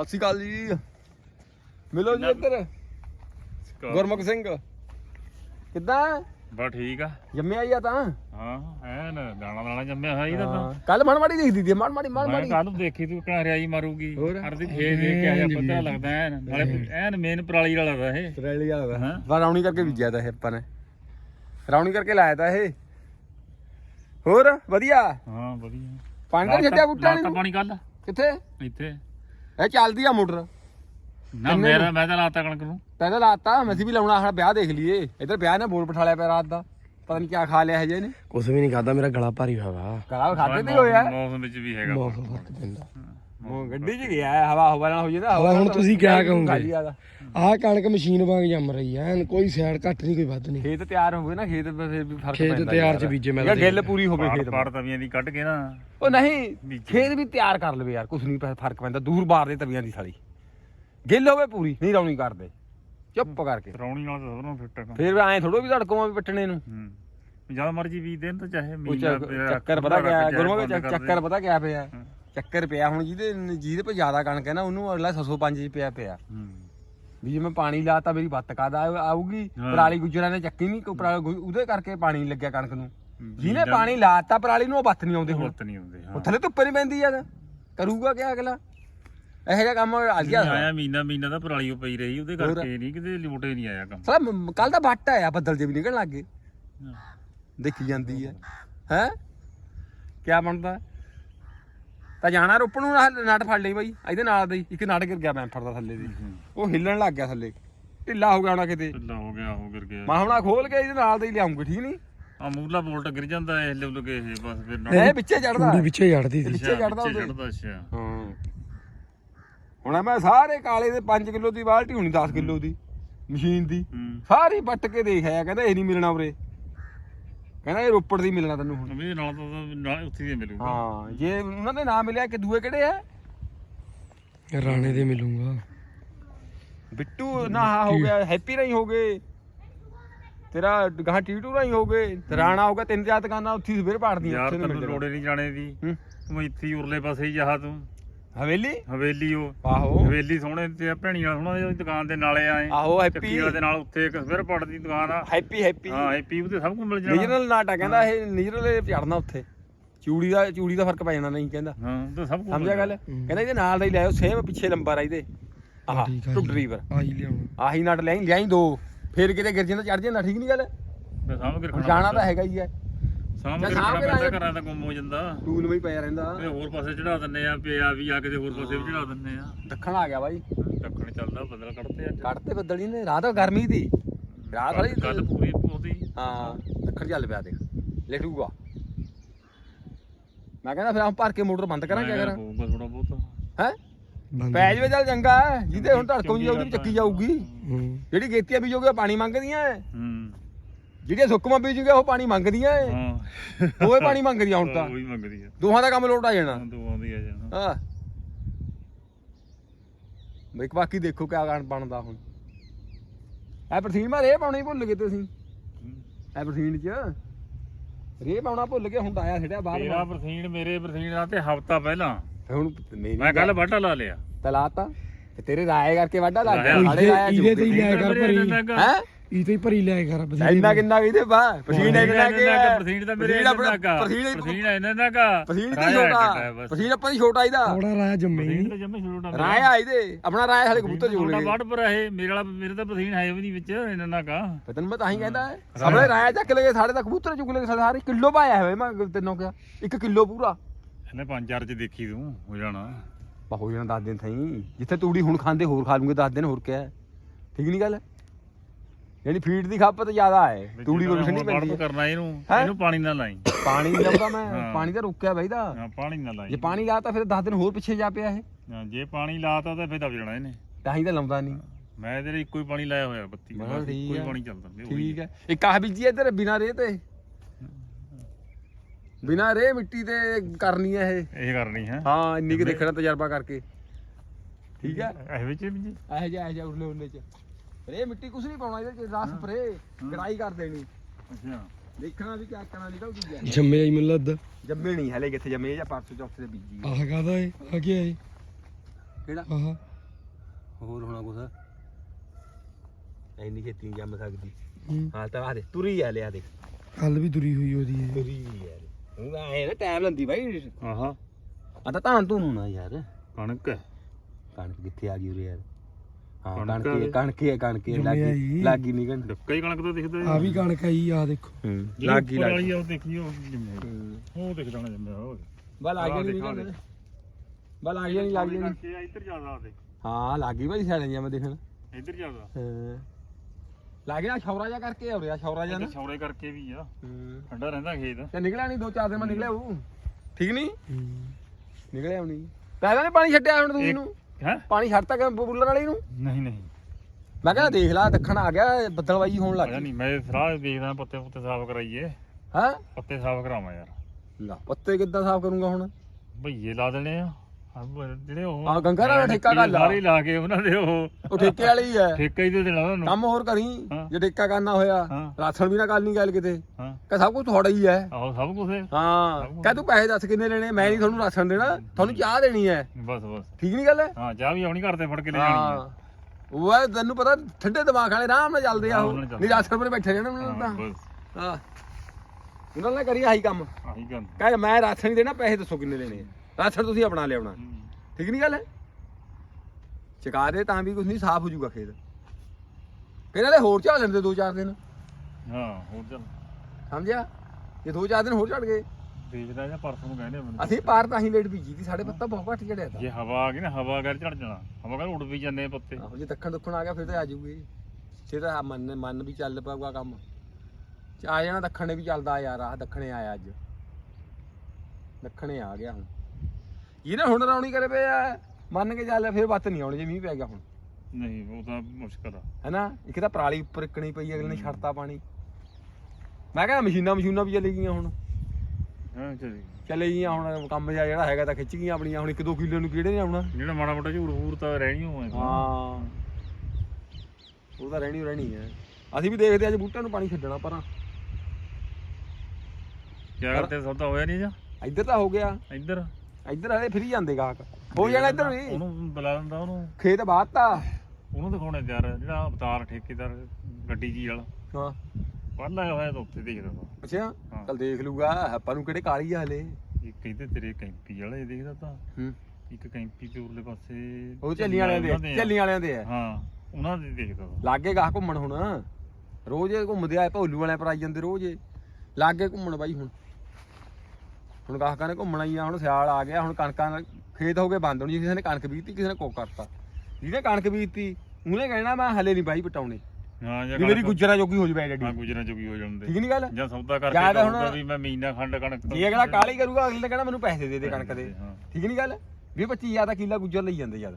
ਸਤਿ ਸ਼੍ਰੀ ਅਕਾਲ ਜੀ। ਮਿਲੋ ਜੀ ਇੱਧਰ। ਗੁਰਮੁਖ ਸਿੰਘ। ਕਿੱਦਾਂ? ਬਾ ਠੀਕ ਆ। ਜੰਮਿਆ ਹੀ ਆ ਤਾਂ। ਹਾਂ ਐਨ ਦਾਣਾ ਦਾਣਾ ਜੰਮਿਆ ਹੋਇਆ ਇਹਦਾ ਤਾਂ ਕੱਲ ਮਨਮਾੜੀ ਦੇਖਦੀ ਦੀ ਮਨਮਾੜੀ ਮਨਮਾੜੀ ਕੱਲ ਦੇਖੀ ਤੂੰ ਕਿਹੜਾ ਹਰਿਆਈ ਮਾਰੂਗੀ? ਅਰਦੀ ਖੇਤ ਦੇਖ ਕੇ ਆਇਆ ਪਤਾ ਲੱਗਦਾ ਐਨ। ਨਾਲੇ ਐਨ ਮੇਨ ਪਰਾਲੀ ਵਾਲਾ ਦਾ ਇਹ। ਰੈਲੀ ਵਾਲਾ ਹਾਂ। ਵਾ ਰਾਉਣੀ ਕਰਕੇ ਬੀਜਿਆ ਤਾਂ ਇਹ ਆਪਾਂ ਨੇ। ਰਾਉਣੀ ਕਰਕੇ ਲਾਇਆ ਤਾਂ ਇਹ। ਹੋਰ ਵਧੀਆ? ਹਾਂ ਵਧੀਆ। ਪਾਣੀ ਤਾਂ ਛੱਡਿਆ ਬੂਟਾ ਨੇ? ਪਾਣੀ ਕੱਲ ਕਿੱਥੇ? ਇੱਥੇ। ਇਹ ਚੱਲਦੀ ਆ ਮੋਟਰ। ਨਾ ਮੇਰਾ ਮੈਂ ਤਾਂ ਲਾਤਾ ਕਣਕ ਨੂੰ। ਤੈਨੂੰ ਲਾਤਾ ਮੈਂ ਵੀ ਲਾਉਣਾ ਹੁਣ ਵਿਆਹ ਦੇਖ ਲਈਏ। ਇੱਧਰ ਵਿਆਹ ਨੇ ਬੋਲ ਪਠਾਲਿਆ ਪਿਆ ਰਾਤ ਦਾ। ਪਤਾ ਨਹੀਂ ਕੀ ਖਾ ਲਿਆ ਹੈ ਜੇ ਇਹਨੇ ਕੁਛ ਵੀ ਨਹੀਂ ਖਾਦਾ ਮੇਰਾ ਗਲਾ ਭਾਰੀ ਹੋਇਆ ਵਾ। ਕਰਾ ਖਾਤੇ ਤੇ ਹੋਇਆ। ਮੌਸਮ ਵਿੱਚ ਵੀ ਹੈਗਾ। ਬਹੁਤ ਫ਼ਰਕ ਪੈਂਦਾ ਉਹ ਗੱਡੀ 'ਚ ਗਿਆ ਹੈ, ਹਵਾ ਹਵਾ ਨਾਲ ਹੋ ਜਾਂਦਾ ਹਵਾ ਹੁਣ ਤੁਸੀਂ ਕਿਆ ਕਹੋਗੇ? ਆਹ ਕਣਕ ਮਸ਼ੀਨ ਵਾਂਗ ਜੰਮ ਰਹੀ ਐ ਐਨ ਕੋਈ ਸਾਈਡ ਘੱਟ ਨਹੀਂ ਕੋਈ ਵੱਧ ਨਹੀਂ ਖੇਤ ਤਿਆਰ ਹੋਵੇ ਨਾ ਖੇਤ ਫਿਰ ਵੀ ਫ਼ਰਕ ਖੇਤ ਪੈਂਦਾ ਤਿਆਰ ਯਾਰ। ਚ ਬੀਜੇ ਮੈਂ ਤਾਂ ਗਿੱਲ ਪੂਰੀ ਹੋਵੇ ਖੇਤ ਪਾੜ ਤਵੀਆਂ ਦੀ ਕੱਢ ਕੇ ਨਾ ਉਹ ਨਹੀਂ। ਖੇਤ ਵੀ ਤਿਆਰ ਕਰ ਲਵੇ ਯਾਰ ਕੁਛ ਨਹੀਂ ਪੈ- ਫ਼ਰਕ ਪੈਂਦਾ ਦੂਰ ਬਾਹਰ ਦੇ ਤਵੀਆਂ ਦੀ ਸਾਲੀ ਗਿੱਲ ਹੋਵੇ ਪੂਰੀ ਨਹੀਂ ਰੌਣੀ ਕਰਦੇ ਚੁੱਪ ਕਰਕੇ ਰੌਣੀ ਨਾਲ ਤਾਂ ਸਭਰੋਂ ਫਿੱਟ ਆ ਫਿਰ ਐਂ ਥੋੜੋ ਵੀ ਧੜਕੋਂ ਵੀ ਪੱਟਣੇ ਨੂੰ ਹੂੰ ਜ਼ਿਆਦਾ ਮਰਜ਼ੀ ਬੀਜ ਦੇਣ ਤਾਂ ਚਾਹੇ ਉਹ ਮਹੀਨਾ ਚੱਕ- ਪਿਆ, ਚੱਕਰ ਪਤਾ ਕਿਆ ਬੰਦ ਕਰ ਚੱਕਰ। ਪਤਾ ਕਿਆ ਪਿਆ ਹਾਂ। ਚੱਕਰ ਪਿਆ। ਹੁਣ ਜਿਹਦੇ ਜਿਹਦੇ ਪੇ ਜ਼ਿਆਦਾ ਕਣਕ ਹੈ ਨਾ ਉਹਨੂੰ ਅਗਲਾ 605 ਚ ਪਿਆ ਪਿਆ। ਹੂੰ। ਵੀ ਜੇ ਮੈਂ ਪਾਣੀ ਲਾਤਾ ਮੇਰੀ ਬੱਤ ਕਾਦਾ ਆਊਗੀ। ਪਰਾਲੀ ਗੁਜਰਾਂ ਨੇ ਚੱਕੀ ਨਹੀਂ ਪਰਾਲੀ ਗੁ- ਉਹਦੇ ਕਰਕੇ ਪਾਣੀ ਲੱਗਿਆ ਕਣਕ ਨੂੰ। ਜਿਹਨੇ ਪਾਣੀ ਲਾਤਾ ਪਰਾਲੀ ਨੂੰ ਉਹ ਬੱਤ ਨਹੀਂ ਆਉਂਦੇ ਹੁਣ। ਹੁੱਤ ਨਹੀਂ ਹੁੰਦੇ ਹਾਂ। ਥੱਲੇ ਧੁੱਪੇ ਨਹੀਂ ਪੈਂਦੀ ਯਾਰ। ਕਰੂਗਾ ਕਿਆ ਅਗਲਾ? ਇਹੋ ਜਿਹਾ ਕੰਮ ਆ। ਗਿਆ ਆਇਆ ਮਹੀਨਾ ਮਹੀਨਾ ਦਾ ਪਰਾਲੀ ਪਈ ਰਹੀ ਉਹਦੇ ਕਰਕੇ ਨਹੀਂ ਕਿਤੇ ਲੋਟੇ ਨਹੀਂ ਆਇਆ ਕੰਮ। ਸਾਲਾ ਕੱਲ ਦਾ ਵੱਟ ਆਇਆ ਬੱਦਲ ਜੇ ਵੀ ਨਿਕਲਣ ਲੱਗ ਗਏ। ਦੇਖੀ ਜਾਂਦੀ ਹੈ। ਹੈ? ਕਿਆ ਬਣਦਾ? ਤਾਂ ਜਾਣਾ ਰੋਪਣ ਨੂੰ ਆਹ ਨਟ ਫੜ ਲਈ ਬਾਈ ਇਹਦੇ ਨਾਲ ਦਾ ਹੀ ਇੱਕ ਨਟ ਗਿਰ ਗਿਆ ਬੈਂਫਰ ਦਾ ਥੱਲੇ ਦੀ। ਉਹ ਹਿੱਲਣ ਲੱਗ ਗਿਆ ਥੱਲੇ। ਢਿੱਲਾ ਹੋ ਗਿਆ ਹੋਣਾ ਕਿਤੇ। ਢਿੱਲਾ ਹੋ ਗਿਆ ਹੋ ਗਿਰ ਗਿਆ। ਮੈਂ ਹੁਣ ਆਹ ਖੋਲ ਕੇ ਇਹਦੇ ਨਾਲ ਦਾ ਹੀ ਲਿਆਉਂਗਾ ਠੀਕ ਨਹੀਂ? ਆ ਮੂਲਾ ਬੋਲਟ ਗਿਰ ਜਾਂਦਾ ਇਹ ਲਿਵ ਲਗੇ ਇਹ ਬਸ ਫਿਰ ਨਾਲ ਇਹ ਪਿੱਛੇ ਚੜਦਾ ਚੂੜੀ ਪਿੱਛੇ ਜੜਦੀ ਸੀ। ਪਿੱਛੇ ਚੜਦਾ ਉਹਦੇ ਚੜਦਾ ਅੱਛਾ। ਹਾਂ। ਹੁਣ ਮੈਂ ਸਾਰੇ ਕਾਲੇ ਦੇ 5 ਕਿਲੋ ਦੀ ਬਾਲਟੀ ਹੋਣੀ 10 ਕਿਲੋ ਦੀ ਮਸ਼ੀਨ ਦੀ। ਹੂੰ। ਸਾਰੀ ਪੱਟ ਕੇ ਦੇਖ ਆਇਆ ਕਹਿੰਦਾ ਇਹ ਨਹੀਂ ਮਿਲਣਾ ਉਰੇ। ਕਹਿੰਦਾ ਇਹ ਰੋਪੜ ਦੀ ਮਿਲਣਾ ਤੈਨੂੰ ਹੁਣ। ਵੀ ਨਾਲ ਤਾਂ ਨਾਲ ਉੱਥੇ ਹੀ ਮਿਲੂਗਾ। ਹਾਂ ਜੇ ਉਹਨਾਂ ਦੇ ਨਾਮ ਮਿਲਿਆ ਕਿ ਦੂਏ ਕਿਹੜੇ ਆ? ਰਾਣੇ ਦੇ ਮਿਲੂੰਗਾ। ਬਿੱਟੂ ਨਾ ਆਹ ਹੋ ਗਿਆ ਹੈਪੀ ਨਹੀਂ ਹੋ ਗਏ। ਤੇਰਾ ਗਾਂ ਟੀਟੂ ਨਹੀਂ ਹੋ ਗਏ। ਤੇ ਰਾਣਾ ਹੋ ਗਿਆ ਤਿੰਨ ਚਾਰ ਦੁਕਾਨਾਂ ਉੱਥੇ ਹੀ ਫਿਰ ਪਾੜਦੀਆਂ ਯਾਰ ਉੱਥੇ ਨੀ ਤੈਨੂੰ। ਲੋੜੇ ਨਹੀਂ ਜਾਣੇ ਦੀ। ਹੂੰ। ਤੂੰ ਇੱਥੇ ਹੀ ਉਰਲੇ ਪਾਸੇ ਹੀ ਜਾਹ ਤੂੰ। ਹਵੇਲੀ? ਹਵੇਲੀ ਉਹ। ਆਹੋ। ਹਵੇਲੀ ਸੋਹਣੇ ਤੇ ਭੈਣੀ ਨਾਲ ਸੋਹਣਾ ਜਿਹੜੀ ਦੁਕਾਨ ਦੇ ਨਾਲੇ ਆਏ। ਆਹੋ ਹੈਪੀ ਵਾਲੇ ਦੇ ਨਾਲ ਉੱਥੇ ਇੱਕ ਫਿਰ ਪੜ ਦੀ ਦੁਕਾਨ ਆ। ਹੈਪੀ ਹੈਪੀ ਹਾਂ ਪੀਪ ਤੇ ਸਭ ਕੁਝ ਮਿਲ ਜਾਣਾ। ਨਿਜਰਲ ਨਾਟਾ ਕਹਿੰਦਾ ਇਹ ਨਿਜਰਲ ਚੜਨਾ ਉੱਥੇ। ਚੂੜੀ ਦਾ ਚੂੜੀ ਦਾ ਫ਼ਰਕ ਪੈ ਜਾਣਾ ਨਹੀਂ ਕਹਿੰਦਾ। ਹਾਂ ਤੇ ਸਭ ਕੁਝ ਸਮਝਿਆ ਗੱਲ? ਕਹਿੰਦਾ ਇਹਦੇ ਨਾਲ ਦਾ ਹੀ ਲਿਆਓ ਸੇਮ ਪਿੱਛੇ ਨੰਬਰ ਆ ਇਹਦੇ। ਆਹ ਠੀਕ ਆ ਟੂ ਜੀ। ਡਰੀਵਰ ਆਹੀ ਲਿਆਉਣਾ ਆਹੀ ਨਟ ਲਿਆਈ ਲਿਆਈ ਦੋ। ਫਿਰ ਕਿਤੇ ਗਿਰ ਜਾਂਦਾ ਚੜ ਜਾਂਦਾ ਠੀਕ ਨਹੀਂ ਗੱਲ? ਤੇ ਸਾਂਭ ਕੇ ਹੁਣ ਰੱਖਣਾ ਜਾਣਾ ਤਾਂ ਹੈਗਾ ਹੀ ਹੈ ਸਾਂਭ ਕੇ ਰੱਖਣਾ ਕੇ ਪੈਂਦਾ ਘਰਾਂ ਦਾ ਗੁੰਮ ਹੋ ਜਾਂਦਾ। ਟੂਲ ਵਿੱਚ ਪਿਆ ਰਹਿੰਦਾ। ਤੇ ਹੋਰ ਪਾਸੇ ਚੜਾ ਦਿੰਨੇ ਆ ਪਿਆ ਵੀ ਆ ਕਿਤੇ ਹੋਰ ਪਾਸੇ ਵੀ ਚੜਾ ਦਿੰਨੇ ਆ। ਦੱਖਣ ਆ ਗਿਆ ਬਾਈ। ਟੱਕਣ ਚੱਲਦਾ ਬੱਦਲ ਕੱਢਦੇ ਅੱਜ। ਕੱਢਤੇ ਬੱਦਲ ਹੀ ਨੇ ਰਾਤ ਗਰਮੀ ਦੀ। ਰਾਤ ਵਾਲੀ ਕੱਲ ਪੂਰੀ ਪੂਰੀ। ਹਾਂ ਦੱਖਣ ਚੱਲ ਪਿਆ ਦੇਖ ਲਿਖੂਗਾ ਮੈਂ ਕਹਿੰਦਾ ਫਿਰ ਆਪਾਂ ਭਰ ਕੇ ਮੋਟਰ ਬੰਦ ਕਰਾਂ ਕਿਆ ਕਰਾਂ ਹੋਊਗਾ ਥੋੜਾ ਬਹੁਤ। ਹੈ? ਬੰਦ। ਪੈ ਜਵੇ ਚੱਲ ਚੰਗਾ ਜਿਹਦੇ ਹੁਣ ਧੜਕੋਂ ਜੀ ਆਉਗੀ ਚੱਕੀ ਜਾਊਗੀ। ਜਿਹੜੀ ਗੇਤੀਆਂ ਬੀਜੋਗੇ ਪਾਣੀ ਮੰਗਦੀਆਂ ਹੂੰ। ਜਿਹੜੀਆਂ ਸੁੱਕਮਾਂ ਬੀਜੋਗੇ ਉਹ ਪਾਣੀ ਮੰਗਦੀਆਂ ਐ ਹਾਂ। ਦੋਵੇਂ ਪਾਣੀ ਮੰਗਦੀਆਂ ਹੁਣ ਤਾਂ। ਉਹੀ ਮੰਗਦੀ ਆ ਦੋਹਾਂ ਦਾ ਕੰਮ ਲੋਟ ਆ ਜਾਣਾ। ਦੋ ਆਉਂਦੀ ਆ ਜਾਣਾ। ਹਾਂ। ਇੱਕ ਬਾਕੀ ਦੇਖੋ ਕਿਆ ਗਾਣ ਬਣਦਾ ਹੁਣ। ਐ ਪ੍ਰਸੀਨ ਮਾ ਰੇ ਪਾਉਣਾ ਭੁੱਲ ਗਏ ਤੁਸੀਂ। ਐ ਪ੍ਰਸੀਨ ਚ। ਰੇ ਪਾਉਣਾ ਭੁੱਲ ਗਏ ਹੁਣ ਤਾਂ ਆਇਆ ਛੜਿਆ ਬਾਹਰ ਤੇਰਾ ਪ੍ਰਸੀਨ ਮੇਰੇ ਪ੍ਰਸੀਨ ਨਾਲ ਤੇ ਹਫਤਾ ਪਹਿਲਾਂ। ਹੁਣ ਮੇਰੀ ਮੈਂ ਕੱਲ ਵਾਢਾ ਲਾ ਲਿਆ। ਤਲਾਤਾ ਤੇ ਤੇਰੇ ਰਾਏ ਕਰਕੇ ਵਾਢਾ ਲੱਗ ਗਿਆ। ਸਾਡੇ ਰਾਇਆ ਇਹਦੇ ਤੇ ਹੀ ਲਿਆ ਕਰ ਭਰੀ। ਹੈ? ਇਹ ਤੇ ਹੀ ਭਰੀ ਲਿਆ ਕਰ ਬਸ ਇੰਨਾ ਕਿੰਨਾ ਕਿਤੇ ਬਾ ਪਸੀਨ ਇੰਨਾ ਕਿ ਪ੍ਰਸੀਨ ਤਾਂ ਮੇਰੇ ਦਾ ਪਸੀਨ ਪ੍ਰਸੀਨ ਇਹਨਾਂ ਦਾ ਕਾ ਪਸੀਨ ਤੇ ਛੋਟਾ ਪਸੀਨ ਆਪਾਂ ਛੋਟਾ ਇਹਦਾ। ਥੋੜਾ ਰਾਇਆ ਜੰਮੇ ਪ੍ਰਸੀਨ ਤਾਂ ਜੰਮੇ ਛੋਟਾ ਰਾਇਆ ਆਪਣਾ ਰਾਇਆ ਹਲੇ ਕਬੂਤਰ ਜੋੜ ਗਏ ਵਾਢ ਪਰ ਇਹ। ਮੇਰੇ ਵਾਲਾ ਮੇਰੇ ਤਾਂ ਪ੍ਰਸੀਨ ਹੈ ਵੀ ਨਹੀਂ ਵਿੱਚ ਇਹਨਾਂ ਦਾ ਕਾ ਫਿਰ ਤੈਨੂੰ ਮੈਂ ਤਾਂ ਹੀ ਕਹਿੰਦਾ ਹੈ। ਆਪਣੇ ਰਾਇਆ ਚੱਕ ਲਗੇ ਸਾਡੇ ਤਾਂ ਕਬੂਤਰ ਚੁੱਕ ਲਗੇ ਸਾਰੇ ਕਿਲੋ ਪਾਇਆ ਹੋਇਆ ਮੈਂ ਤੈਨੂੰ ਕਿਹਾ। 1 ਕਿਲੋ ਪੂਰਾ। ਇਹਨੇ ਪੰਜ ਚਾਰ ਚ ਦੇਖੀ ਤੂੰ ਹੋ ਜਾਣਾ। ਬਾ ਹੋ ਜਾਣਾ 10 ਦਿਨ ਥਈ। ਜਿੱਥੇ ਤੂੜੀ ਹੁਣ ਖਾਂਦੇ ਹੋਰ ਖਾ ਲੂਗੇ 10 ਦਿਨ ਹੋਰ ਕਿਆ ਹੈ। ਠੀਕ ਨਹੀਂ ਗੱਲ? ਯਾਨੀ ਫੀਡ ਦੀ ਖਪਤ ਜ਼ਿਆਦਾ ਹੈ। ਤੂੜੀ ਕੋਲ ਠੰਡੀ ਪੈਂਦੀ। ਹੈ ਕਰਨਾ ਇਹਨੂੰ ਹੈਂ? ਇਹਨੂੰ ਪਾਣੀ ਨਾ ਲਾਈ। ਪਾਣੀ ਨੀ ਲਾਉਂਦਾ ਮੈਂ ਹਾਂ। ਪਾਣੀ ਤਾਂ ਰੁਕਿਆ ਬਾਈ ਦਾ। ਹਾਂ ਪਾਣੀ ਨਾ ਲਾਈ। ਜੇ ਪਾਣੀ ਲਾਤਾ ਫਿਰ 10 ਦਿਨ ਹੋਰ ਪਿੱਛੇ ਜਾ ਪਿਆ ਇਹ। ਹਾਂ, ਜੇ ਪਾਣੀ ਲਾਤਾ ਤਾਂ ਫੇਰ ਦਬ ਜਾਣਾ ਇਹਨੇ। ਤਾਂ ਹੀ ਤਾਂ ਲਾਉਂਦਾ ਨਹੀਂ। ਮੈਂ ਤੇਰੇ ਇੱਕੋ ਹੀ ਪਾਣੀ ਲਾਇਆ ਹੋਇਆ ਬੱਤੀ ਬਸ ਬਸ ਠੀਕ ਇੱਕੋ ਹੀ ਹੈ। ਪਾਣੀ ਚੱਲਦਾ ਵੀ ਉਹੀ ਠੀਕ ਹੈ। ਇੱਕ ਆਹ ਬੀਜੀ ਇੱਧਰ ਬਿਨਾ ਰੇ ਤੇ? ਬਿਨਾ ਰੇ ਮਿੱਟੀ ਤੇ ਕਰਨੀ ਹੈ ਇਹ। ਇਹ ਕਰਨੀ ਹੈ। ਹਾਂ ਇੰਨੀ ਕਿ ਦੇਖਣਾ ਤਜਰਬਾ ਕਰਕੇ। ਠੀਕ ਹੈ ਇਹ ਵਿੱਚ ਵੀ ਜੀ ਇਹੋ ਜਿਹਾ ਇਹੋ ਜਿਹਾ ਉਰਲੇ ਉਰਲੇ ਚ। ਰੇ ਮਿੱਟੀ ਕੁਛ ਨਹੀਂ ਪਾਉਣਾ ਇਹਦੇ ਚ ਰਸ ਸਪਰੇ ਗੜਾਈ ਕਰ ਦੇਣੀ। ਅੱਛਾ। ਦੇਖਣਾ ਵੀ ਕਿਆ ਕਰਨਾ ਨਿਕਲਦੀ ਹੈ ਜੰਮੇ ਹੀ ਮੈਨੂੰ ਲੱਗਦਾ। ਜੰਮੇ ਨਹੀਂ ਹਲੇ ਕਿੱਥੇ ਜੰਮੇ ਜਾਂ ਪਰਸੋਂ ਚੌਥੇ ਤੇ ਬੀਜੀ ਆਹ ਕਾਦਾ ਏ? ਆ ਕੀ ਏ? ਕਿਹੜਾ? ਆਹ। ਹੋਰ ਹੋਣਾ ਕੁਛ? ਐਨੀ ਖੇਤੀ ਨਹੀਂ ਜੰਮ ਸਕਦੀ। ਹੂੰ। ਤਾਂ ਆ ਦੇ ਤੁਰੀ ਆ ਲਿਆ ਦੇ ਕੱਲ ਵੀ ਦੁਰੀ ਹੋਈ ਉਹਦੀ ਇਹ। ਤੁਰੀ ਯਾਰ ਹੁਣ ਐ ਨਾ ਟਾਈਮ ਲੰਦੀ ਬਾਈ। ਆਹਾ। ਆ ਤਾਂ ਧਾਨ ਧੂਨ ਹੋਣਾ ਯਾਰ। ਕਣਕ। ਹੈ ਕਣਕ ਕਿੱਥੇ ਆ ਗਈ ਉਰੇ ਯਾਰ? ਹਾਂ ਕਣਕ ਕਣਕ ਹੀ- ਕਣਕ ਹੀ ਕਣਕ ਹੀ ਜੰਮਿਆ ਲੱਗੀ ਹੀ। ਲੱਗੀ ਨਹੀਂ ਘੰਟ ਡੱਕਾ ਹੀ ਕਣਕ ਤਾਂ ਦਿਖਦਾ ਆ ਵੀ ਕਣਕ ਆਈ ਆ ਦੇਖੋ। ਹੂੰ ਲੱਗੀ ਲੱਗੀ। ਆ ਉਹ ਦੇਖੀ ਉਹ ਉਹ ਦਿਖਦਾ ਨਾ ਜਿੰਮੇ ਉਹ ਬਲ ਆ ਦਿਖਾ ਨਹੀਂ ਦੇ। ਬਲ ਆ ਗਈ ਨਹੀਂ ਲੱਗ ਗਈ ਨੀ। ਕਰਕੇ ਆ ਇੱਧਰ ਜ਼ਿਆਦਾ ਦੇ ਹਾਂ ਲੱਗ ਭਾਈ ਸਾਈਡ ਜਾਂ ਮੈਂ ਦੇਖਣ। ਇੱਧਰ ਜ਼ਿਆਦਾ। ਹਾਂ। ਲੱਗ ਗਿਆ ਛੌਰਾ ਜਾ ਕਰਕੇ ਹੋ ਰਿਹਾ ਛੌਰਾ ਜਾ ਨਾ। ਇੱਧਰ ਛੌਰੇ ਕਰਕੇ ਵੀ ਆ। ਹੂੰ। ਠੰਡਾ ਰਹਿੰਦਾ ਖੇਤ। ਤੇ ਨਿਕਲਿਆ ਨਹੀਂ ਦੋ ਚਾਰ ਦਿਨ ਮੈਂ ਨਿਕਲਿਆ ਉਹ। ਠੀਕ ਨਹੀਂ? ਨਿਕਲਿਆ ਨਹੀਂ। ਪਹਿਲਾਂ ਨੇ ਪਾਣੀ ਛੱਡਿਆ ਹੁਣ ਤੂੰ ਇਹਨੂੰ। ਹੈ? ਪਾਣੀ ਛੱਡਤਾ ਕਿ ਬੁੱਲਰ ਵਾਲੀ ਨੂੰ? ਨਹੀਂ ਨਹੀਂ। ਮੈਂ ਕਹਿੰਦਾ ਦੇਖ ਲੈ ਦੱਖਣ ਆ ਗਿਆ ਬੱਦਲਵਾਈ ਹੋਣ ਲੱਗ ਆਇਆ ਗਈ। ਨਹੀਂ ਮੈਂ ਸਰਾਹ ਦੇਖਦਾ ਪੱਤੇ ਪੁੱਤੇ ਸਾਫ਼ ਕਰਾਈਏ। ਹਾਂ? ਪੱਤੇ ਸਾਫ਼ ਕਰਾਵਾਂ ਯਾਰ। ਲਾ ਪੱਤੇ ਕਿੱਦਾਂ ਸਾਫ਼ ਕਰੂੰਗਾ ਹੁਣ? ਭਈਏ ਲਾ ਦੇਣੇ ਆ। ਜਿਹੜੇ ਉਹ ਆਹ ਗੰਗਾ ਨਾਲ ਠੇਕਾ ਕਰ ਲਾ। ਹੀ ਲਾ ਕੇ ਉਹਨਾਂ ਦੇ ਉਹ ਉਹ ਠੇਕੇ ਵਾਲੀ ਹੀ। ਹੈ ਠੇਕਾ ਹੀ ਦੇ ਦੇਣਾ ਉਹਨਾਂ ਨੂੰ। ਕੰਮ ਹੋਰ ਕਰੀ ਹਾਂ। ਜੇ ਠੇਕਾ ਕਰਨਾ ਹੋਇਆ ਹਾਂ। ਰਾਸ਼ਨ ਵੀ ਨਾ ਨਹੀਂ ਗੱਲ ਕਿਤੇ। ਹਾਂ। ਕਿ ਸਭ ਕੁਝ ਤੁਹਾਡਾ ਹੀ ਹੈ। ਆਹੋ ਸਭ ਕੁਝ ਹਾਂ। ਕਹਿ ਤੂੰ ਪੈਸੇ ਦੱਸ ਕਿੰਨੇ ਲੈਣੇ ਮੈਂ ਨਹੀਂ ਤੁਹਾਨੂੰ ਰਾਸ਼ਨ ਦੇਣਾ ਤੁਹਾਨੂੰ ਚਾਹ ਦੇਣੀ ਹੈ। ਬਸ ਬਸ। ਠੀਕ ਨਹੀਂ ਗੱਲ? ਹਾਂ ਚਾਹ ਵੀ ਆਉਣੀ ਘਰ ਤੇ ਫੜ ਕੇ ਲੈ ਜਾਣੀ ਹਾਂ। ਉਹ ਹੈ ਤੈਨੂੰ ਪਤਾ ਠੰਡੇ ਦਿਮਾਗ ਵਾਲੇ ਆਰਾਮ ਨਾਲ ਚੱਲਦੇ ਆ ਹਾਂ, ਉਹ ਨਹੀਂ ਰਾਸ਼ਨ ਪਰ ਬੈਠੇ ਰਹਿਣਾ ਉਹਨਾਂ ਹਾਂ, ਦਾ ਹਾਂ। ਉਹਨਾਂ ਨੇ ਕਰੀ ਆਹੀ ਕੰਮ। ਆਹੀ ਗੱਲ ਕਹੇ ਮੈਂ ਰਾਸ਼ਨ ਨਹੀਂ ਦੇਣਾ ਪੈਸੇ ਦੱਸੋ ਕਿੰਨੇ ਲੈਣੇ ਆ। ਰਾਸ਼ਨ ਤੁਸੀਂ ਆਪਣਾ ਲਿਆਉਣਾ ਹੂੰ। ਠੀਕ ਨਹੀਂ ਗੱਲ? ਚਕਾ ਦੇ ਤਾਂ ਵੀ ਕੁਝ ਨਹੀਂ ਸਾਫ਼ ਹੋ ਜਾਊਗਾ ਖੇਤ। ਫਿਰ ਇਹਦੇ ਹੋਰ ਝਾੜ ਲੈਂਦੇ ਦੋ ਚਾਰ ਦਿਨ। ਹਾਂ ਹੋਰ ਚੱਲ। ਸਮਝਿਆ? ਜੇ ਦੋ ਚਾਰ ਦਿਨ ਹੋਰ ਝੜ ਗਏ। ਦੇਖਦਾ ਜਾਂ ਪਰਸੋਂ ਨੂੰ ਕਹਿੰਦੇ ਆ ਮੈਨੂੰ। ਅਸੀਂ ਪਾਰ ਤਾਂ ਹੀ ਲੇਟ ਬੀਜੀ ਸੀ ਸਾਡੇ ਪੱਤਾ ਬਹੁਤ ਘੱਟ ਝੜਿਆ ਤਾਂ। ਜੇ ਹਵਾ ਆ ਗਈ ਨਾ ਹਵਾ ਕਰ ਝੜ ਜਾਣਾ। ਹਵਾ ਕਰ ਉੱਡ ਵੀ ਜਾਂਦੇ ਆ ਪੱਤੇ। ਆਹੋ ਜੇ ਦੱਖਣ ਦੁੱਖਣ ਆ ਗਿਆ ਫਿਰ ਤਾਂ ਆ ਜਾਊਗੇ। ਫਿਰ ਤਾਂ ਮਨ ਮਨ ਵੀ ਚੱਲ ਪਊਗਾ ਕੰਮ। ਚ ਆ ਜਾਣਾ ਦੱਖਣੇ ਵੀ ਚੱਲਦਾ ਯਾਰ ਆ ਦੱਖਣੇ ਆਇਆ ਅੱਜ। ਦੱਖਣੇ ਆ ਗਿਆ ਹੁਣ। ਇਹਨੇ ਹੁਣ ਰੌਣੀ ਕਰੇ ਪਏ ਆ ਮੰਨ ਕੇ ਚੱਲ ਫਿਰ ਬੱਤ ਨਹੀਂ ਆਉਣੀ ਜੇ ਮੀਂਹ ਪੈ ਗਿਆ ਹੁਣ। ਨਹੀਂ ਉਹ ਤਾਂ ਮੁਸ਼ਕਲ ਆ। ਹੈਨਾ? ਇੱਕ ਤਾਂ ਪਰਾਲੀ ਉੱਪਰ ਇੱਕਣੀ ਪਈ ਅਗਲੇ ਨੇ ਛੱਡਤਾ ਪਾਣੀ। ਮੈਂ ਕਹਿੰਦਾ ਮਸ਼ੀਨਾਂ ਮਸ਼ੀਨਾਂ ਵੀ ਚਲੇ ਗਈਆਂ ਹੁਣ। ਹਾਂ ਚਲੀ ਚਲੇ ਗਈਆਂ ਹੁਣ ਕੰਮ ਜਿਹਾ ਜਿਹੜਾ ਹੈਗਾ ਤਾਂ ਖਿੱਚ ਗਈਆਂ ਆਪਣੀਆਂ। ਹੁਣ 1-2 ਕਿਲੋ ਨੂੰ ਕਿਹੜੇ ਨੇ ਆਉਣਾ? ਜਿਹੜਾ ਮਾੜਾ ਮੋਟਾ ਝੂੜ ਹੂਰ ਤਾਂ ਰਹਿਣੀ ਹੋਏ ਹਾਂ। ਉਹ ਤਾਂ ਰਹਿਣੀ ਰਹਿਣੀ ਹੈ ਅਸੀਂ ਵੀ ਦੇਖਦੇ ਅੱਜ ਬੂਟਿਆਂ ਨੂੰ ਪਾਣੀ ਛੱਡਣਾ ਪਰਾਂ। ਕਿਆ ਕਰਦੇ ਸੌਦਾ ਹੋਇਆ ਨਹੀਂ ਜਾਂ? ਇੱਧਰ ਤਾਂ ਹੋ ਗਿਆ। ਇੱਧਰ? ਇੱਧਰ ਹਲੇ ਫਰੀ ਜਾਂਦੇ ਗਾਹਕ। ਹੋ ਜਾਣਾ ਇੱਧਰ ਵੀ। ਉਹਨੂੰ ਬੁਲਾ ਲੈਂਦਾ ਉਹਨੂੰ। ਖੇਤ ਬਾਤਾ ਉਹਨੂੰ ਦਿਖਾਉਣੇ ਯਾਰ ਜਿਹੜਾ ਅਵਤਾਰ ਠੇਕੇਦਾਰ ਗੱਡੀ ਜੀ ਵਾਲਾ। ਹਾਂ। ਪਹਿਲਾਂ ਹੋਇਆ ਤਾਂ ਉੱਥੇ ਦੇਖਦਾ ਤਾ। ਅੱਛਾ ਹਾਂ। ਚੱਲ ਦੇਖ ਲੂਗਾ ਆਪਾਂ ਨੂੰ ਕਿਹੜੇ ਕਾਲੀ ਆ ਹਲੇ। ਇੱਕ ਇਹਦੇ ਤੇਰੇ ਕੈਂਪੀ ਵਾਲੇ ਦੇਖਦਾ ਤਾਂ। ਹੂੰ। ਇੱਕ ਕੈਂਪੀ ਤੇ ਉਰਲੇ ਪਾਸੇ ਉਹ ਝੱਲੀਆਂ ਵਾਲਿਆਂ ਦੇ ਆ, ਵਾਲਿਆਂ ਦੇ ਆ। ਹਾਂ ਉਹਨਾਂ ਦੇ ਦੇਖਦਾ ਤਾ। ਲਾਗੇ ਗਾਹ ਘੁੰਮਣ ਹੁਣ। ਰੋਜ਼ ਇਹ ਘੁੰਮਦੇ ਆਏ ਭੌਲੂ ਵਾਲਿਆਂ ਪਰ ਆਈ ਜਾਂਦੇ ਰੋਜ਼ ਇਹ। ਲਾਗੇ ਘੁੰਮਣ ਬਾਈ ਹੁਣ। ਹੁਣ ਗਾਹਕਾਂ ਨੇ ਘੁੰਮਣਾ ਹੀ ਆ ਹੁਣ ਸਿਆਲ ਆ ਗਿਆ ਹੁਣ ਕਣਕਾਂ ਖੇਤ ਹੋ ਗਏ ਬੰਦ ਹੁਣ ਕਿਸੇ ਨੇ ਕਣਕ ਬੀਜਤੀ ਕਿਸੇ ਨੇ ਕੋ ਕਰਤਾ। ਜਿਹਨੇ ਕਣਕ ਬੀਜਤੀ ਉਹਨੇ ਕਹਿਣਾ ਮੈਂ ਹਲੇ ਨਹੀਂ ਬਾਈ ਪਟਾਉਣੇ। ਹਾਂ ਜਾਂ ਵੀ ਮੇਰੀ ਗੁੱਜਰਾ ਜੋਗੀ ਹੋ ਜਵੇ ਹਾਂ ਡੈਡੀ ਗੁਜਰਾਂ ਚੁਗੀ ਹੋ ਜਾਂਦੇ। ਠੀਕ ਨਹੀਂ ਗੱਲ? ਜਾਂ ਸੌਦਾ ਕਰਕੇ ਕਹੂਗਾ ਵੀ ਮੈਂ ਮਹੀਨਾ ਖੰਡ ਕਣਕ ਜੇ ਅਗਲਾ ਕਾਲੀ ਕਰੂਗਾ ਅਗਲੇ ਨੇ ਕਹਿਣਾ ਮੈਨੂੰ ਪੈਸੇ ਦੇ ਦੇ ਕਣਕ ਦੇ। ਹਾਂ। ਠੀਕ ਨਹੀਂ ਗੱਲ? 20 25 ਦਾ ਕਿੱਲਾ ਗੁੱਜਰ ਲਈ ਜਾਂਦੇ ਯਾਰ।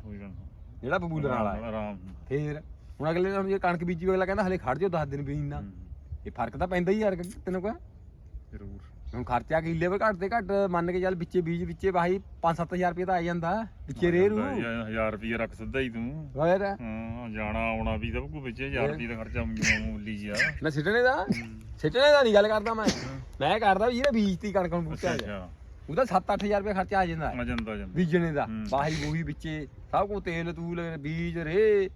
ਜਿਹੜਾ ਬਬੂਲਰ ਵਾਲਾ ਹੈ। ਆਰਾਮ। ਫੇਰ ਹੁਣ ਅਗਲੇ ਨੇ ਜੇ ਕਣਕ ਬੀਜੀ ਅਗਲਾ ਕਹਿੰਦਾ ਹਲੇ ਖੜ ਜਾਓ 10 ਦਿਨ ਬੀਜਣਾ। ਹੂੰ, ਇਹ ਫ਼ਰਕ ਤਾਂ ਪੈਂਦਾ ਹੀ ਯਾਰ ਤੈਨੂੰ ਕਹਾਂ? ਜ਼ਰੂਰ। ਹੁਣ ਖਰਚਾ ਕਿੱਲੇ ਪਰ ਘੱਟ ਤੇ ਘੱਟ ਮੰਨ ਕੇ ਚੱਲ ਵਿੱਚੇ ਬੀਜ ਵਿੱਚੇ ਬਾਈ 5-7000 ਰੁਪਏ ਤਾਂ ਆ ਜਾਂਦਾ ਵਿੱਚੇ ਰੇਰੂ। 1000 ਰੁਪਏ ਰੱਖ ਸਿੱਧਾ ਹੀ ਤੂੰ। ਹੋਰ? ਹਾਂ ਜਾਣਾ ਆਉਣਾ ਵੀ ਸਭ ਕੁਝ ਵਿੱਚ 1000 ਰੁਪਏ ਦਾ ਖਰਚਾ ਮਾਮੂਲੀ ਜਿਹਾ। ਨਾ ਸਿੱਟਣੇ ਦਾ? ਸਿੱਟਣੇ ਦਾ ਨਹੀਂ ਗੱਲ ਕਰਦਾ ਮੈਂ। ਮੈਂ ਕਰਦਾ ਵੀ ਜਿਹਨੇ ਬੀਜਤੀ ਕਣਕ ਨੂੰ ਬੂਟਾ ਅੱਛਾ ਅੱਛਾ। ਉਹਦਾ 7-8000 ਰੁਪਏ ਖਰਚਾ ਆ ਜਾਂਦਾ। ਆ ਜਾਂਦਾ ਜਾਂਦਾ। ਬੀਜਣੇ ਦਾ। ਬਾਹੀ ਬੂਹੀ ਵਿੱਚੇ ਸਭ ਕੁਝ ਤੇਲ ਤੂਲ ਬੀਜ ਰੇ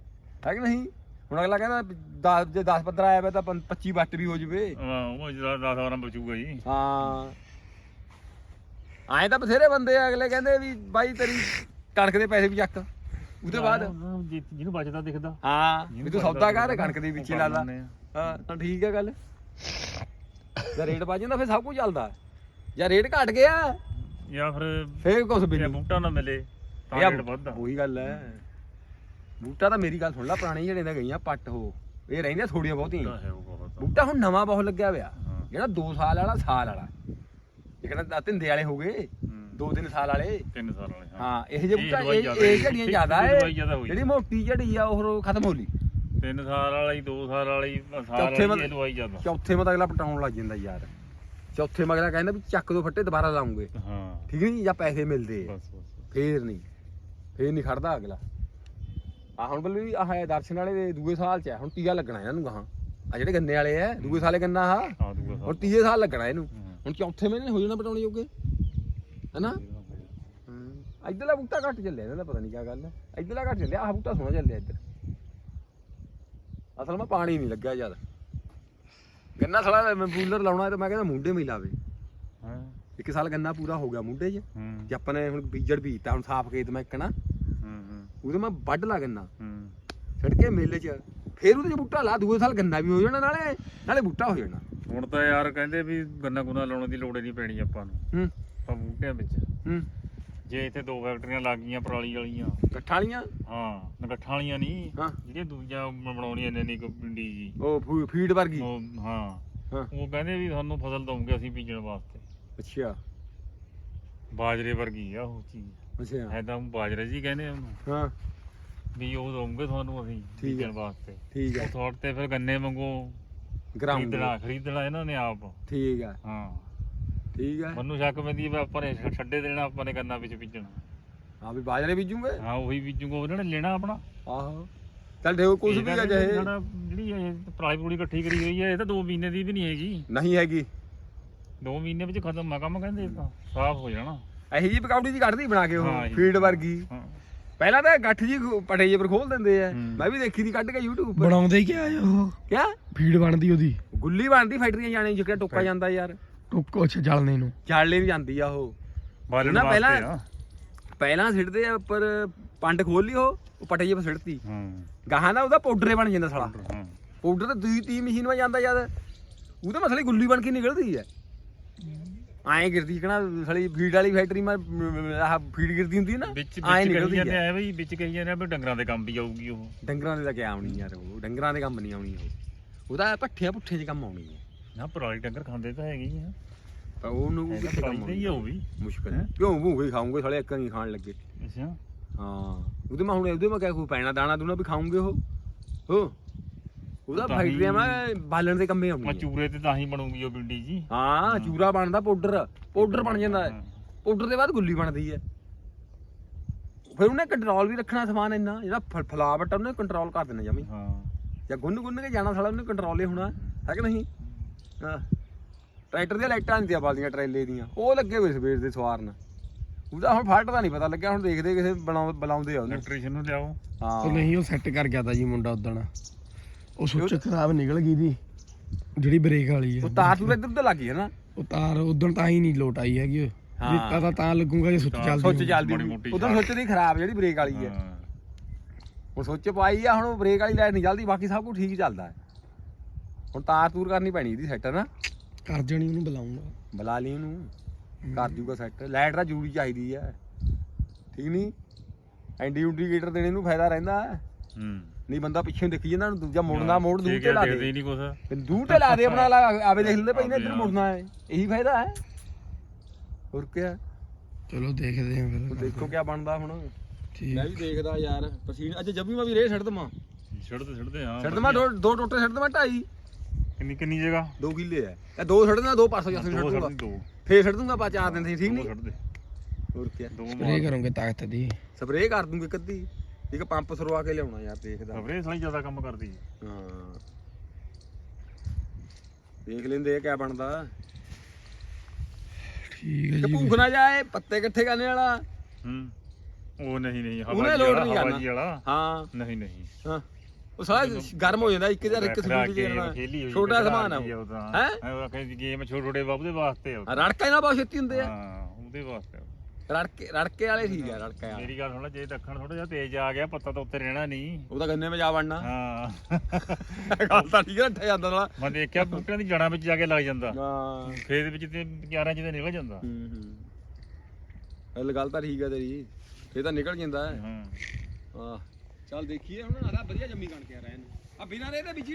ਹੈ ਕਿ ਨਹੀਂ? ਹੁਣ ਅਗਲਾ ਕਹਿੰਦਾ 10 ਜੇ 10 15 ਆਇਆ ਵਾ ਤਾਂ 25 ਵੱਟ ਵੀ ਹੋ ਜਵੇ। ਹਾਂ, ਉਹ ਜਿਹੜਾ 10 ਵਾਰਾਂ ਬਚੂਗਾ ਜੀ। ਹਾਂ। ਆਏ ਤਾਂ ਬਥੇਰੇ ਬੰਦੇ ਆ ਅਗਲੇ ਕਹਿੰਦੇ ਵੀ ਬਾਈ ਤੇਰੀ ਕਣਕ ਦੇ ਪੈਸੇ ਵੀ ਚੱਕ। ਉਹਦੇ ਬਾਅਦ ਜਿਹਨੂੰ ਬਚਦਾ ਦਿਖਦਾ। ਹਾਂ ਵੀ ਤੂੰ ਸੌਦਾ ਕਰ ਕਣਕ ਦੇ ਵਿੱਚ ਹੀ ਲਾ ਲਾ। ਲੈਂਦੇ ਆ। ਹਾਂ ਤਾਂ ਠੀਕ ਹੈ ਗੱਲ। ਜੇ ਰੇਟ ਵੱਜ ਜਾਂਦਾ ਫਿਰ ਸਭ ਕੁਝ ਚੱਲਦਾ। ਜਾਂ ਰੇਟ ਘਟ ਗਿਆ। ਜਾਂ ਫਿਰ ਫੇਰ ਕੁਝ ਵੀ ਨਹੀਂ। ਬੂਟਾ ਨਾ ਮਿਲੇ ਤਾਂ ਰੇਟ ਵੱਧਦਾ। ਉਹੀ ਗੱਲ ਹੈ। ਬੂਟਾ ਤਾਂ ਮੇਰੀ ਗੱਲ ਸੁਣ ਲੈ ਪੁਰਾਣੇ ਜਿਹੜੇ ਦਾ ਗਈਆਂ ਪੱਟ ਹੋ ਇਹ ਰਹਿੰਦੀਆਂ ਥੋੜੀਆਂ ਬਹੁਤੀਆਂ ਬੂਟਾ ਹੈ ਉਹ ਬਹੁਤ। ਬੂਟਾ ਹੁਣ ਨਵਾਂ ਬਹੁਤ ਲੱਗਿਆ ਹੋਇਆ। ਜਿਹੜਾ 2 ਸਾਲ ਵਾਲਾ ਸਾਲ ਵਾਲਾ। ਇਹ ਕਹਿੰਦਾ ਤਿੰਦੇ ਵਾਲੇ ਹੋ ਗਏ ਹੂੰ। 2-3 ਸਾਲ ਵਾਲੇ। ਤਿੰਨ ਸਾਲ ਵਾਲੇ ਹਾਂ। ਇਹ ਜੇ ਬੂਟਾ ਦਵਾਈ ਇਹ ਜ਼ਿਆਦਾ। ਝੜੀਆਂ ਜ਼ਿਆਦਾ ਦਵਾਈ ਹੈ ਜ਼ਿਆਦਾ। ਜਿਹੜੀ ਮੋਟੀ ਝੜੀ ਆ ਉਹ ਖਤਮ ਹੋ ਲਈ ਤਿੰਨ ਸਾਲ ਵਾਲੀ ਦੋ ਸਾਲ ਵਾਲੀ ਸਾਲ ਵਾਲੀ ਇਹ ਲਵਾਈ ਜਾਂਦਾ ਚੌਥੇ ਮਤ ਅਗਲਾ ਪਟਾਉਣ ਲੱਗ ਜਾਂਦਾ ਯਾਰ। ਚੌਥੇ ਮਗਲਾ ਕਹਿੰਦਾ ਵੀ ਚੱਕ ਦੋ ਫੱਟੇ ਦੁਬਾਰਾ ਲਾਉਂਗੇ। ਹਾਂ। ਠੀਕ ਨਹੀਂ? ਜਾਂ ਪੈਸੇ ਮਿਲਦੇ। ਆ। ਬਸ ਬਸ। ਫੇਰ ਨਹੀਂ। ਫੇਰ ਨਹੀਂ ਖੜਦਾ ਅਗਲਾ। ਆ ਹੁਣ ਬੱਲੂ ਆਹ ਹੈ ਦਰਸ਼ਨ ਵਾਲੇ ਦੇ ਦੂਏ ਸਾਲ ਚ ਹੈ ਹੁਣ ਤੀਆ ਲੱਗਣਾ ਇਹਨਾਂ ਨੂੰ ਗਾਹਾਂ। ਆ ਜਿਹੜੇ ਗੰਨੇ ਵਾਲੇ ਆ ਦੂਏ ਸਾਲੇ ਗੰਨਾ ਆ। ਹੁਣ ਤੀਏ ਸਾਲ ਲੱਗਣਾ ਇਹਨੂੰ। ਹੁਣ ਚੌਥੇ ਮਹੀਨੇ ਹੋ ਜਾਣਾ ਪਟਾਉਣੇ ਜੋਗੇ। ਹੈਨਾ? ਇੱਧਰਲਾ ਬੂਟਾ ਘੱਟ ਚੱਲਿਆ ਇਹਨਾਂ ਦਾ ਪਤਾ ਨਹੀਂ ਕੀ ਗੱਲ ਹੈ। ਇੱਧਰਲਾ ਘੱਟ ਚੱਲਿਆ ਆਹ ਬੂਟਾ ਸੋਹਣਾ ਚੱਲਿਆ ਇੱਧਰ। ਅਸਲ ਮੈਂ ਪਾਣੀ ਨਹੀਂ ਲੱਗਿਆ ਜਦ ਗੰਨਾ ਸਾਲਾ ਮੈਂ ਕੂਲਰ ਲਾਉਣਾ ਤੇ ਮੈਂ ਕਹਿੰਦਾ ਮੁੰਡੇ ਮੇ ਲਾਵੇ। ਹਾਂ? ਇੱਕ ਸਾਲ ਗੰਨਾ ਪੂਰਾ ਹੋ ਗਿਆ ਮੁੰਡੇ 'ਚ। ਜੇ ਆਪਾਂ ਨੇ ਹੁਣ ਬੀਜੜ ਬੀਜਤਾ ਹੁਣ ਸਾਫ਼ ਖੇਤ ਮੈਂ ਇੱਕਣਾ। ਹੂੰ ਹੂੰ ਉਹਦੇ ਮੈਂ ਵੱਢ ਲਾ ਗੰਨਾ ਹੂੰ। ਛੱਡ ਕੇ ਮੇਲੇ 'ਚ ਫੇਰ ਉਹਦੇ 'ਚ ਬੂਟਾ ਲਾ ਦੂਏ ਸਾਲ ਗੰਨਾ ਵੀ ਹੋ ਜਾਣਾ ਨਾਲੇ ਨਾਲੇ ਬੂਟਾ ਹੋ ਜਾਣਾ। ਹੁਣ ਤਾਂ ਯਾਰ ਕਹਿੰਦੇ ਵੀ ਗੰਨਾ ਗੁੰਨਾ ਲਾਉਣ ਦੀ ਲੋੜ ਹੀ ਨਹੀਂ ਪੈਣੀ ਆਪਾਂ ਨੂੰ। ਹੂੰ। ਆਪਾਂ ਬੂਟਿਆਂ ਵਿੱਚ। ਹੂੰ। ਜੇ ਇੱਥੇ ਦੋ ਫੈਕਟਰੀਆਂ ਲੱਗ ਗਈਆਂ ਪਰਾਲੀ ਵਾਲੀਆਂ। ਇਕੱਠਾ ਵਾਲੀਆਂ? ਹਾਂ ਨਗੱਠਾਂ ਵਾਲੀਆਂ ਨਹੀਂ। ਹਾਂ। ਜਿਹੜੀਆਂ ਦੂਜੀਆਂ ਬਣਾਉਣੀਆਂ ਨੇ ਨਹੀਂ ਪਿੰਡੀ ਜੀ। ਉਹ ਫੂ- ਫੀਡ ਵਰਗੀ? ਉਹ ਹਾਂ। ਹਾਂ। ਉਹ ਕਹਿੰਦੇ ਵੀ ਤੁਹਾਨੂੰ ਫਸਲ ਦਵਾਂਗੇ ਅਸੀਂ ਬੀਜਣ ਵਾਸਤੇ। ਅੱਛਾ। ਬਾਜਰੇ ਵਰਗੀ ਆ ਉਹ ਚੀਜ਼। ਅੱਛਾ। ਐਦਾਂ ਬਾਜਰੇ ਜੀ ਕਹਿੰਦੇ ਉਹਨੂੰ। ਹਾਂ। ਵੀ ਉਹ ਦਵਾਂਗੇ ਤੁਹਾਨੂੰ ਅਸੀਂ ਠੀਕ ਬੀਜਣ। ਵਾਸਤੇ। ਠੀਕ ਉਹ ਹੈ ਥੋੜ ਤੇ ਫਿਰ ਗੰਨੇ ਵਾਂਗੂ ਗਰਾਉਂਡ ਖਰੀਦਣਾ ਖਰੀਦਣਾ ਇਹਨਾਂ ਨੇ ਆਪ। ਠੀਕ ਹੈ। ਹਾਂ। ਠੀਕ ਹੈ। ਮੈਨੂੰ ਸ਼ੱਕ ਪੈਂਦੀ ਵੀ ਆਪਾਂ ਨੇ ਛ- ਛੱਡੇ ਦੇਣਾ ਆਪਾਂ ਨੇ ਗੰਨਾ ਵਿੱਚ ਬੀਜਣਾ। ਹਾਂ ਵੀ ਬਾਜਰੇ ਬੀਜੂਗੇ? ਹਾਂ ਉਹੀ ਬੀਜੂਗਾ ਉਹਨਾਂ ਨੇ ਲੈਣਾ ਆਪਣਾ। ਆਹੋ। ਚੱਲ ਦੇਖੋ ਕੁਝ ਵੀ ਆ ਜਾਏ ਸਾਡਾ ਜਿਹੜੀ ਇਹ ਪਰਾਲੀ ਪੂਰੀ ਇਕੱਠੀ ਕਰੀ ਹੋਈ ਹੈ ਇਹ ਤਾਂ 2 ਮਹੀਨੇ ਦੀ ਵੀ ਨਹੀਂ ਹੈਗੀ। ਨਹੀਂ ਹੈਗੀ। 2 ਮਹੀਨੇ ਵਿੱਚ ਖਤਮ ਕੰਮ ਕਹਿੰਦੇ ਇਹ ਤਾਂ। ਸਾਫ਼ ਹੋ ਜਾਣਾ। ਇਹੀ ਜੀ ਪਕੌੜੀ ਜੀ ਕੱਢਦੀ ਬਣਾ ਕੇ ਉਹ ਹਾਂ। ਫੀਡ ਵਰਗੀ। ਹਾਂ। ਪਹਿਲਾਂ ਤਾਂ ਗੱਠ ਜੀ ਪਟੇ ਜੇ ਪਰ ਖੋਲ ਦਿੰਦੇ ਆ। ਮੈਂ ਵੀ ਦੇਖੀ ਦੀ ਕੱਢ ਕੇ YouTube ਪਰ ਬਣਾਉਂਦੇ ਹੀ ਕਿਆ ਆ ਉਹ? ਕਿਆ? ਫੀਡ ਬਣਦੀ ਉਹਦੀ। ਗੁੱਲੀ ਬਣਦੀ ਫੈਕਟਰੀਆਂ ਜਾਣੇ ਜਿੱਕੜਾ ਟੋਕਾ ਜਾਂਦਾ ਯਾਰ। ਟੁੱਕ ਅੱਛਾ ਜਲਨੇ ਨੂੰ। ਜਾਲੇ ਵੀ ਜਾਂਦੀ ਆ ਉਹ। ਬਾਲਣ ਨਾ ਵਾਸਤੇ ਪਹਿਲਾਂ- ਆ। ਪਹਿਲਾਂ ਸਿੱਟਦੇ ਆ ਉੱਪਰ ਪੰਡ ਖੋਲ ਲਈ ਉਹ ਉਹ ਪਟੇ ਜੇ ਪਰ ਸਿੱਟਤੀ। ਹਾਂ। ਗਾਹਾਂ ਦਾ ਉਹਦਾ ਪਾਊਡਰ ਬਣ ਜਾਂਦਾ ਸਾਲਾ। ਹਾਂ। ਪਾਊਡਰ ਤਾਂ ਦੂਈ ਤੀ ਮਸ਼ੀਨ ਵਿੱਚ ਜਾਂਦਾ ਜਦ ਉਹਦੇ ਮਸਲੇ ਗੁੱਲੀ ਬਣ ਕੇ ਨਿਕਲਦੀ ਹੈ ਐਂ ਗਿਰਦੀ ਕਹਣਾ ਸਾਲੀ ਫੀਡ ਵਾਲੀ ਫੈਕਟਰੀ ਮੈਂ ਆਹ ਫੀਡ ਗਿਰਦੀ ਹੁੰਦੀ ਹੈ ਨਾ ਵਿੱਚ ਐਂ ਵਿੱਚ ਨਿਕਲਦੀ ਹੈ ਬਈ ਵਿੱਚ ਕਹੀ ਜਾਂਦੇ ਆ ਵੀ ਡੰਗਰਾਂ ਦੇ ਕੰਮ ਵੀ ਆਊਗੀ ਉਹ। ਡੰਗਰਾਂ ਦੇ ਤਾਂ ਕਿਆ ਆਉਣੀ ਯਾਰ ਉਹ ਡੰਗਰਾਂ ਦੇ ਕੰਮ ਨਹੀਂ ਆਉਣੀ ਉਹ। ਉਹਦਾ ਪੱਠਿਆਂ ਪੁੱਠੇ 'ਚ ਕੰਮ ਆਉਣੀ ਹੈ ਨਾ ਪਰਾਲੀ ਡੰਗਰ ਖਾਂਦੇ ਤਾਂ ਹੈਗੇ ਹੀ ਆ। ਪਰ ਉਹਨੂੰ ਕਿੱਥੇ ਕੰਮ ਹੀ ਆਉਣੀ ਆ ਉਹ ਵੀ। ਮੁਸ਼ਕਲ। ਹੈਂ? ਹੈ ਕਿਉਂ ਭੂਗੇ ਖਾਉਂਗੇ ਸਾਲੇ ਇੱਕ ਨਹੀਂ ਖਾਣ ਲੱਗੇ। ਅੱਛਾ। ਹਾਂ ਉਹਦੇ ਮੈਂ ਹੁਣ ਉਹਦੇ ਮੈਂ ਕਿਹਾ ਕੋਈ ਪੈਣਾ ਦਾਣਾ ਦੂਣਾ ਵੀ ਖਾਉਂਗੇ ਉਹ। ਹੋ। ਉਹਦਾ ਤਾਂ ਹੀ- ਫੈਕਟਰੀਆਂ ਮੈਂ ਬਾਲਣ ਦੇ ਕੰਮੇ ਆਉਣੀ ਮੈਂ ਹੈ। ਚੂਰੇ ਤੇ ਤਾਂ ਹੀ ਬਣੂਗੀ ਉਹ ਪਿੰਡੀ ਜੀ। ਹਾਂ ਚੂਰਾ ਬਣਦਾ ਪਾਊਡਰ। ਪਾਊਡਰ ਬਣ ਜਾਂਦਾ ਹੈ। ਪਾਊਡਰ ਦੇ ਬਾਅਦ ਗੁੱਲੀ ਬਣਦੀ ਹੈ। ਫਿਰ ਉਹਨੇ ਕੰਟਰੋਲ ਵੀ ਰੱਖਣਾ ਸਮਾਨ ਇੰਨਾ ਜਿਹੜਾ ਫ- ਫਲਾਵਟ ਆ ਉਹਨੇ ਕੰਟਰੋਲ ਕਰ ਦੇਣਾ ਜਮੀ। ਹਾਂ। ਜਾਂ ਗੁੰਨ ਗੁੰਨ ਕੇ ਜਾਣਾ ਸਾਲਾ ਉਹਨੇ ਕੰਟਰੋਲ ਹੀ ਹੋਣਾ ਹੈ ਕਿ ਨਹੀਂ? ਹਾਂ। ਟਰੈਕਟਰ ਦੀਆਂ ਲਾਈਟਾਂ ਨਹੀਂ ਬਲਦੀਆਂ ਟਰੇਲੇ ਦੀਆਂ। ਉਹ ਲੱਗੇ ਹੋਏ ਸਵੇਰ ਦੇ ਸਵਾਰਨ ਉਹਦਾ ਹੁਣ ਫਾਲਟ ਦਾ ਨਹੀਂ ਪਤਾ ਲੱਗਿਆ ਹੁਣ ਦੇਖਦੇ ਕਿਸੇ ਬਣਾਉ ਬੁਲਾਉਂਦੇ ਆ ਉਹਨੂੰ। ਇਲੈਕਟ੍ਰੀਸ਼ੀਅਨ ਨੂੰ ਲਿਆਓ। ਉਹ ਹਾਂ ਨਹੀਂ ਉਹ ਸੈੱਟ ਕਰ ਗਿਆ ਤਾ ਜੀ ਮੁੰਡਾ ਉਦਣ। ਉਹ ਸੁੱਚ ਖਰਾਬ ਨਿਕਲ ਗਈ ਦੀ। ਜਿਹੜੀ ਬ੍ਰੇਕ ਵਾਲੀ ਉਹ ਹੈ ਤਾਰ ਤੂਰ ਇੱਧਰ ਉੱਧਰ ਲੱਗ ਗਈ ਹੈ ਨਾ। ਉਹ ਤਾਰ ਉਦਣ ਤਾਂ ਹੀ ਨਹੀਂ ਲੋਟ ਆਈ ਹੈਗੀ ਉਹ ਹਾਂ। ਵੀ ਪਤਾ ਤਾਂ ਲੱਗੂਗਾ ਜੇ ਸੁੱਚ ਤਾਂ ਚੱਲਦੀ ਸੁੱਚ। ਚੱਲਦੀ ਸ਼ਾਰਟ। ਸੁੱਚ ਦੀ ਖਰਾਬ ਜਿਹੜੀ ਬ੍ਰੇਕ ਵਾਲੀ ਹੈ ਹਾਂ। ਹੁਣ ਸੁੱਚ ਪਾਈ ਆ ਹੁਣ ਬ੍ਰੇਕ ਵਾਲੀ ਲਾਈਟ ਨਹੀਂ ਚੱਲਦੀ ਬਾਕੀ ਸਭ ਕੁਝ ਠੀਕ ਚੱਲਦਾ ਹੈ। ਹੁਣ ਤਾਰ ਤੂਰ ਕਰਨੀ ਪੈਣੀ ਇਹਦੀ ਸੈੱਟ ਨਾ ਕਰ ਜਣੀ ਉਹਨੂੰ ਬੁਲਾਉਂਗਾ। ਬੁਲਾ ਲਈ ਉਹਨੂੰ। ਕਰ ਜੂਗਾ ਸੈੱਟ ਲਾਈਟ ਤਾਂ ਜ਼ਰੂਰੀ ਚਾਹੀਦੀ ਹੈ ਠੀਕ ਨਹੀਂ ਐਂਡੀ ਇੰਡੀਕੇਟਰ ਦੇਣੇ ਨੂੰ ਫਾਇਦਾ ਰਹਿੰਦਾ। ਹੂੰ। ਨਹੀਂ ਬੰਦਾ ਪਿੱਛੇ ਦੇਖੀ ਜਾਂਦਾ ਨੂੰ ਦੂਜਾ ਮੁੜਨਾ ਮੋੜ ਦੂਰ ਤੇ ਲਾ ਦੇਖਦੇ ਦੇ। ਹੀ ਨਹੀਂ ਕੁਛ। ਤੇ ਦੂਰ ਤੇ ਲਾ ਦੇ ਆਪਣਾ ਲਾ ਆਵੇ ਦੇਖ ਲੈਂਦੇ ਪਈ ਨੇ ਇੱਧਰ। ਮੁੜਨਾ ਹੈ। ਇਹੀ ਫਾਇਦਾ ਹੈ। ਹੋਰ ਕੀ ਹੈ? ਚਲੋ ਦੇਖਦੇ ਆਂ ਹੁਣ ਫਿਰ ਦੇਖੋ ਕੀ ਬਣਦਾ ਹੁਣ। ਠੀਕ। ਮੈਂ ਵੀ ਦੇਖਦਾ ਯਾਰ ਪਸੀਨ ਅੱਜ ਜੱਬੀ ਮੈਂ ਵੀ ਰੇ ਛੱਡ ਦਵਾਂ। ਛੱਡਦੇ ਛੱਡਦੇ ਹਾਂ ਛੱਡ ਦਵਾਂ ਦੋ ਦੋ ਟੋਟੇ ਛੱਡ ਦਵਾਂ ਢਾਈ। ਕਿੰਨੀ ਕਿੰਨੀ ਜਗ੍ਹਾ? ਦੋ ਕਿੱਲੇ ਐ ਇਹ ਦੋ ਛੱਡ ਦੇਣਾ ਦੋ ਪਾਸੋਂ ਜੱਸ ਛੱਡ ਦੋ ਦੂੰਗਾ। ਦੋ। ਫੇਰ ਛੱਡ ਦੂੰਗਾ ਪਾ ਚਾਰ ਦਿਨ ਸੀ ਠੀਕ ਦੋ ਨਹੀਂ? ਦੇ। ਹੋਰ ਕੀ ਦੋ ਸਪਰੇ ਕਰੋਗੇ ਤਾਕਤ ਦੀ। ਸਪਰੇਅ ਕਰ ਦੂੰਗੇ ਕੱਦੀ ਇੱਕ ਪੰਪ ਸਰਵਾ ਕੇ ਲਿਆਉਣਾ ਯਾਰ ਦੇਖਦਾ ਖਬਰੇ ਸਲਾਈ ਜ਼ਿਆਦਾ ਕੰਮ ਕਰਦੀ। ਹੈ। ਹਾਂ ਦੇਖ ਲੈਂਦੇ ਆ ਕਿਆ ਬਣਦਾ। ਠੀਕ ਹੈ ਜੀ। ਭੂਖ ਨਾ ਜਾਏ ਪੱਤੇ ਇਕੱਠੇ ਕਰਨੇ ਵਾਲਾ। ਹੂੰ। ਉਹ ਨਹੀਂ ਨਹੀਂ ਹਵਾ ਉਹਨੇ ਜੀ ਲੋਡ ਵਾਲਾ, ਨਹੀਂ ਹਵਾ ਕਰਨਾ। ਜੀ ਵਾਲਾ। ਹਾਂ। ਨਹੀਂ ਨਹੀਂ। ਹਾਂ। ਉਹ ਸਾਰਾ ਗਰਮ ਹੋ ਜਾਂਦਾ ਇੱਕ ਜਾਂ ਇੱਕ ਸਪੀਡ ਕੇ ਜਿਹੜਾ ਛੋਟਾ ਸਮਾਨ ਆ ਹੈਂ? ਉਹ ਆਖੇ ਗੇਮ ਛੋਟੇ ਛੋਟੇ ਬਾਬੂ ਦੇ ਵਾਸਤੇ ਆ ਰੜਕਾ ਇਹਨਾਂ ਬਹੁਤ ਛੇਤੀ ਹੁੰਦੇ ਆ। ਹਾਂ ਉਹਦੇ ਵਾਸਤੇ ਆ। ਰੜਕੇ ਰੜਕੇ ਵਾਲੇ ਠੀਕ ਆ ਰੜਕਾ ਵਾਲੇ। ਮੇਰੀ ਗੱਲ ਸੁਣ ਲੈ ਜੇ ਦੱਖਣ ਥੋੜਾ ਜਿਹਾ ਤੇਜ਼ ਆ ਗਿਆ ਪੱਤਾ ਤਾਂ ਉੱਤੇ ਰਹਿਣਾ ਨਹੀਂ। ਉਹ ਤਾਂ ਗੰਨੇ ਵਿੱਚ ਜਾ ਵੜਨਾ। ਹਾਂ। ਗੱਲ ਤਾਂ ਠੀਕ ਹੈ ਰੱਠਿਆ ਜਾਂਦਾ ਨਾਲ ਮੈਂ ਦੇਖਿਆ ਬੂਟਿਆਂ ਦੀ ਜੜਾਂ ਵਿੱਚ ਜਾ ਕੇ ਲੱਗ ਜਾਂਦਾ। ਹਾਂ। ਖੇਤ ਵਿੱਚ ਤੇ 11 ਚ ਤੇ ਨਿਕਲ ਜਾਂਦਾ। ਹੂੰ ਹੂੰ। ਗੱਲ ਗੱਲ ਤਾਂ ਠੀਕ ਹੈ ਤੇਰੀ। ਇਹ ਤਾਂ ਨਿਕਲ ਜਾਂਦਾ। ਹੈ। ਹਾਂ ਚੱਲ ਦੇਖੀਏ ਹੁਣ ਆਦਾ ਵਧੀਆ ਜੰਮੀ ਕਣ ਕੇ ਆ ਰਿਹਾ ਇਹਨੂੰ ਆ ਬਿਨਾਂ ਇਹਦੇ ਵਿੱਚ